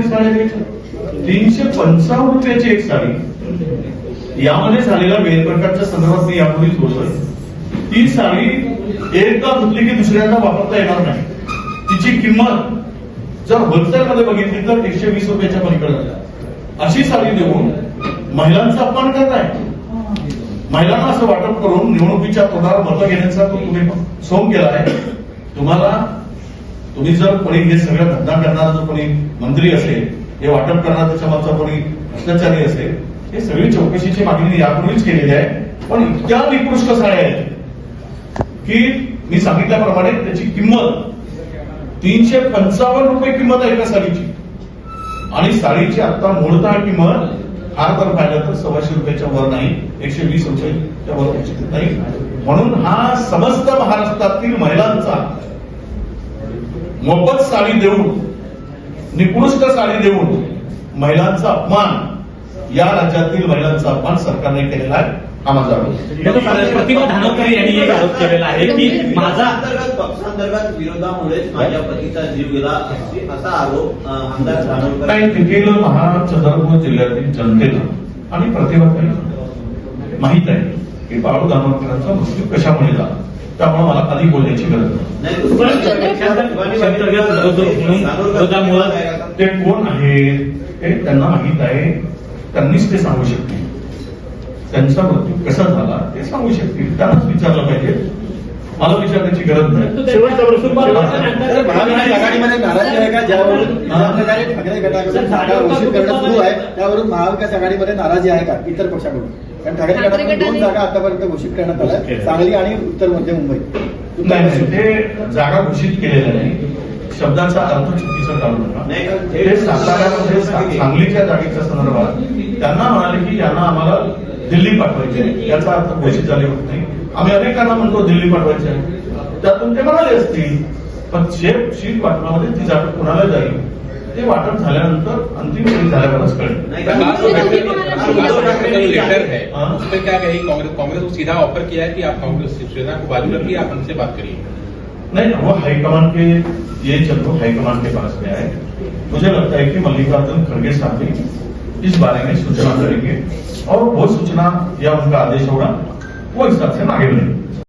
तरी साड्या तीनशे पंचावन्न रुपयाची एक साडी. यामध्ये झालेला गैरप्रकारच्या संदर्भात मी यापूर्वीच बोलतोय ती साडी एकदा धुतली की दुसऱ्यांदा वापरता येणार नाही. तिची किंमत जर होलसेल मध्ये बघितली तर एकशे वीस रुपयाच्या पलीकडे अशी साडी देऊन महिलांचा अपमान करताय महिलांना असं वाटप करून निवडणुकीच्या तोंडावर मतं घेण्याचा तो तुम्ही सोम केला आहे. तुम्हाला तुम्ही जर कोणी हे सगळं धंदा करणारा जो कोणी मंत्री असेल हे वाटप करणारा त्याच्या कोणी भ्रष्टाचारी असेल हे सगळी चौकशीची मागणी यापूर्वीच केलेली आहे. पण इतक्या निकृष्ट साड्या आहेत की मी सांगितल्याप्रमाणे त्याची किंमत तीनशे पंचावन्न रुपये किंमत आहे एका साडीची. आणि साडीची आता मूळतः किंमत फार तर पाहिलं तर सव्वाशे रुपयाच्या वर नाही एकशे वीस रुपयाच्या वर नाही. म्हणून हा समस्त महाराष्ट्रातील महिलांचा मोफत साडी देऊन निकृष्ट साडी देऊन महिलांचा अपमान या राज्यातील महिलांचा अपमान सरकारने केलेला आहे हा माझा आरोप. प्रतिभा धानोरकर यांनी एक आरोप केलेला आहे की माझा अंतर्गत पक्षांतर्गत विरोधामुळेच माझ्या पतीचा जीव गेला. असा आरोप आमदार धानोरकर तिथेल महा चंद्रपूर जिल्ह्यातील जनतेला आणि प्रतिभाताईला माहीत आहे की बाळू दानवकरांचा मृत्यू कशामुळे झाला? त्यामुळे मला कधी बोलण्याची गरज नाही. ते कोण आहेत हे त्यांना माहीत आहे. त्यांनीच ते सांगू शकतील. त्यांचा मृत्यू कसा झाला ते सांगू शकतील. त्यांनाच विचारलं पाहिजे. मला विचारण्याची गरज नाही. शेवटचा प्रश्न तर महाविकास आघाडीमध्ये नाराजी आहे का? ज्यावरून ज्या प्रकारे ठाकरे गटाकडून सरकार घोषित करणं सुरू आहे. त्यावरून महाविकास आघाडीमध्ये नाराजी आहे का? इतर पक्षाकडून? कारण ठाकरे गटाकडून दोन जागा आतापर्यंत घोषित करण्यात आल्या. सांगली आणि उत्तर मध्य मुंबई. नाही ते जागा घोषित केलेल्या नाही. शब्दाचा अर्थ चुकीचा काढू नका? ते साताऱ्यामध्ये सांगलीच्या जागेच्या संदर्भात त्यांना म्हणाले की यांना आम्हाला दिल्ली पाठवायचे आहे. याचा अर्थ घोषित झाले होत नाही. आम्ही अनेकांना म्हणतो दिल्ली पाठवायचे आहे. त्यातून ते म्हणाले असतील पण शेप शीट वाटपामध्ये ती जागा कुणाला जाईल? ते वाटप झाल्यानंतर अंतिम झाल्यावरच कळेल. लेटर है? हाँ। उसमें क्या कही कांग्रेस कांग्रेस को सीधा ऑफ़र किया है कि आप कांग्रेस शिवसेना को बाजू रखिए आप हमसे बात करिए। नहीं वो हाईकमान के ये चलो हाईकमान के पास गया है मुझे लगता है कि मल्लिकार्जुन खड़गे साहब भी इस बारे में सूचना करेंगे। और वो सूचना या उनका आदेश होगा वो इस हिसाब से आगे बढ़ेंगे।